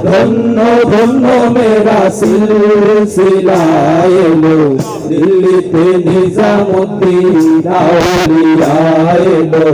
ধন্য ধন্য মেরা সিলসিলা এলো দিল্লিতে নিজামুদ্দিন আউলিয়া এলো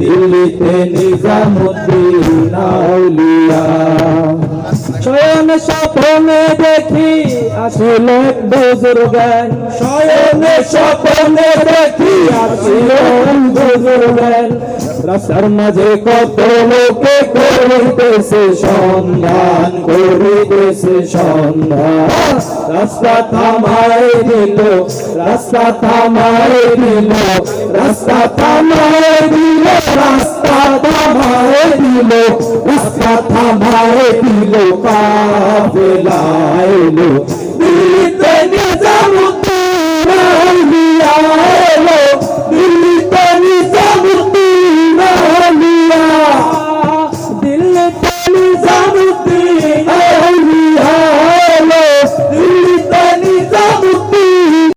দিল্লিতে নিজামুদ্দিন আউলিয়া শয়ন স্বপ্নে দেখি আসিল বুজুর্গান শয়ন স্বপ্নে দেখি আসিল বুজুর্গান রাস্তার মাঝে কত লোকে করিতেছে সন্ধান করিতেছে সন্ধান। রাস্তা থামায় দিল, রাস্তা থামায় দিল, রাস্তা থামায় দিল, রাস্তা থামায় দিল, রাস্তা থামায় দিল কাফেলা এলো